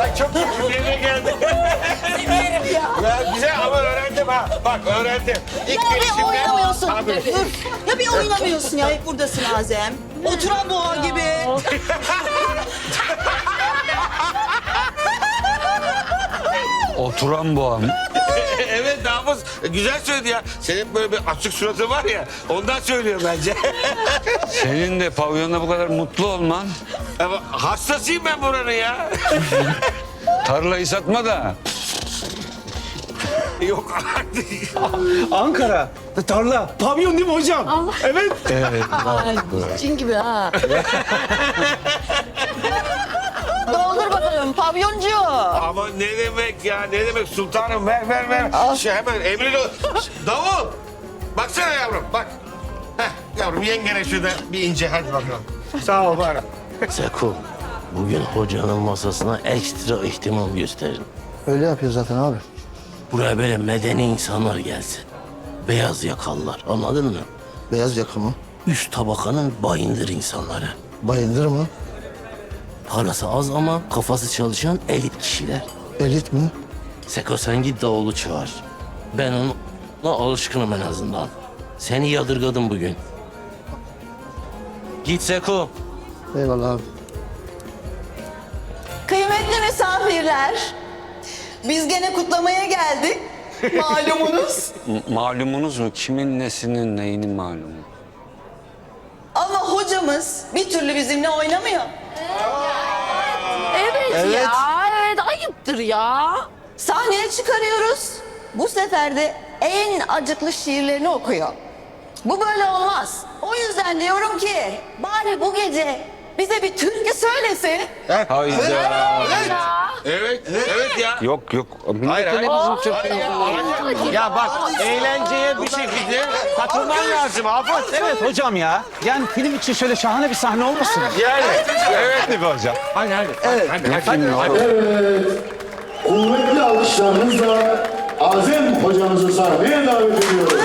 Ay çok iyi yerine geldi. Severim ya. Ya güzel ama öğrendim ha. Bak öğrendim. İlk Ya bir oynamıyorsun. Tabii. Dur. Ya bir oynamıyorsun ya. Hep buradasın Azem. Oturan boğa gibi. Oturan boğam. evet Namus güzel söyledi ya. Senin böyle bir açık suratı var ya ondan söylüyor bence. Senin de pavyonda bu kadar mutlu olman. ama hastasıyım ben buranın ya. Tarlayı satma da. Yok artık. Ankara, tarla, pavyon değil mi hocam? Evet. Cin gibi ha. Doldur bakalım pavyoncu. Ama ne demek ya ne demek sultanım ver ver ver. Şey hemen emrin ol. Davul. Baksana yavrum bak. Yavrum yengene şurada bir ince hadi bakalım. Sağ ol bana. Seko, bugün hocanın masasına ekstra ihtimam gösterin. Öyle yapıyor zaten abi. Buraya böyle medeni insanlar gelsin. Beyaz yakalılar, anladın mı? Beyaz yaka mı? Üst tabakanın bayındır insanları. Bayındır mı? Parası az ama kafası çalışan elit kişiler. Elit mi? Seko sen git davulu çağır. Ben onunla alışkınım en azından. Seni yadırgadım bugün. Git Seko. Eyvallah abi. Kıymetli misafirler. Biz gene kutlamaya geldik. Malumunuz. Malumunuz mu? Kimin nesinin neyinin malumu? Ama hocamız bir türlü bizimle oynamıyor. Evet, ya. Evet ayıptır ya. Sahneye çıkarıyoruz. Bu sefer de en acıklı şiirlerini okuyor. Bu böyle olmaz. O yüzden diyorum ki bari bu gece bize bir türkü söylesin. Hayda. Evet evet ya. Yok yok. Hayır, hayır. Ya bak, eğlenceye bir şekilde katılman lazım Afet. Evet hocam ya. Yani film için şöyle şahane bir sahne olmasın? Yani. Evet. Be hocam. Hadi hadi. Hadi, hadi, hadi. Kuvvetli alkışlarınızla Azem hocamızı sahneye davet ediyoruz.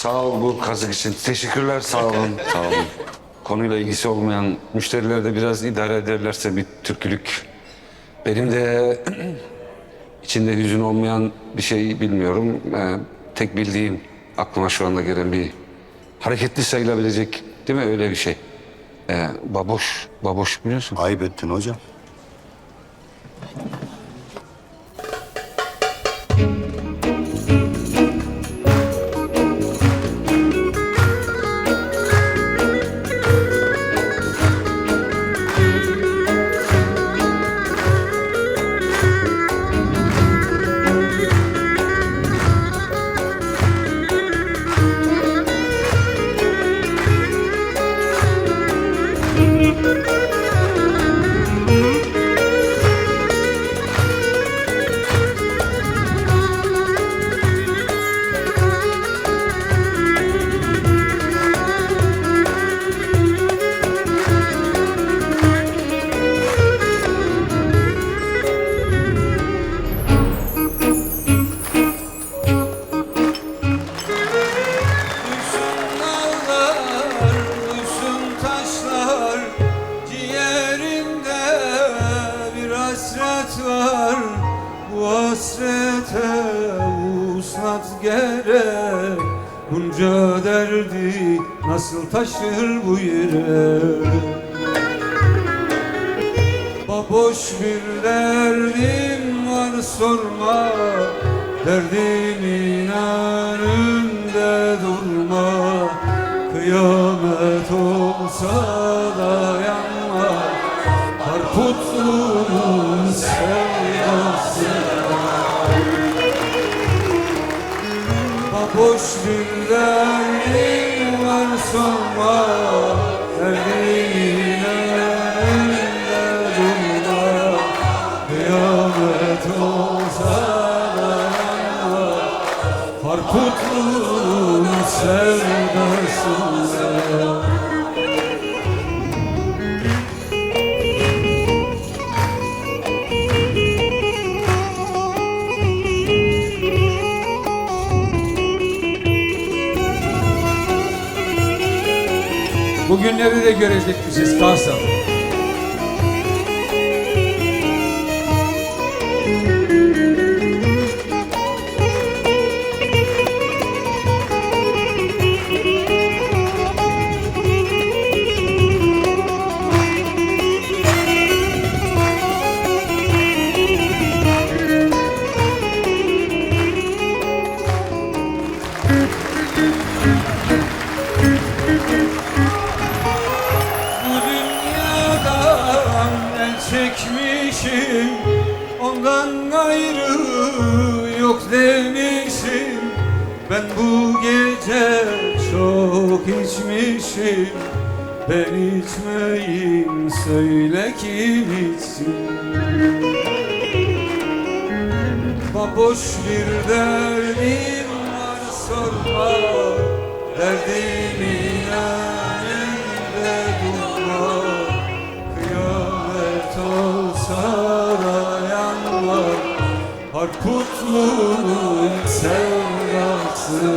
Sağ ol bu kazık için. Teşekkürler sağ olun. Sağ olun. Konuyla ilgisi olmayan müşteriler de biraz idare ederlerse bir türkülük. Benim de içinde hüzün olmayan bir şey bilmiyorum. Ee, tek bildiğim aklıma şu anda gelen bir hareketli sayılabilecek değil mi öyle bir şey. Ee, baboş, baboş biliyorsun. Ayıp ettin hocam. Hasrete uslat gerek. Bunca derdi nasıl taşır bu yere? Baboş bir derdim var sorma. Derdimin önünde durma. Kıyamet olsa boş günlerim var sanma Evliliğin elinde durma Kıyamet olsa dayanma Harputlu Bugünleri de görecekmişiz Kars'ta. Çekmişim Ondan ayrı yok demişim. Ben bu gece çok içmişim Ben içmeyeyim söyle kim içsin Baboş bir derdim var sorma Derdimin Harputluğun sevdasına.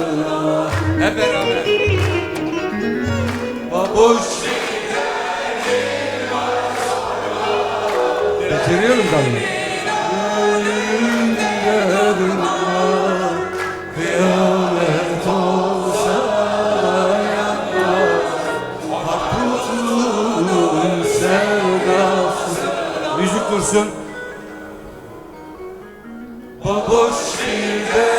Hep beraber. Baboş Bitiriyorum tabii Baboş bir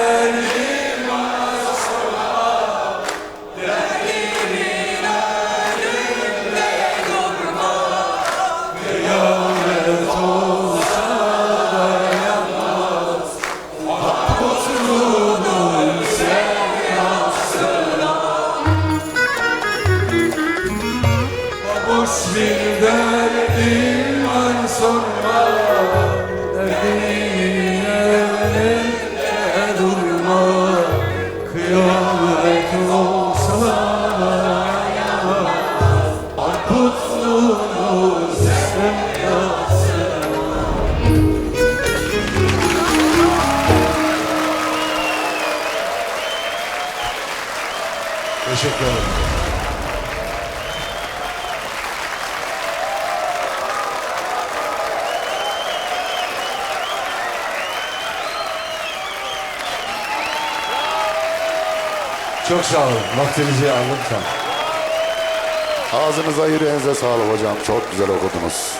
Teşekkür ederim. Çok sağ olun. Vaktinizi aldım tam. Ağzınıza yüreğinize sağlık hocam. Çok güzel okudunuz.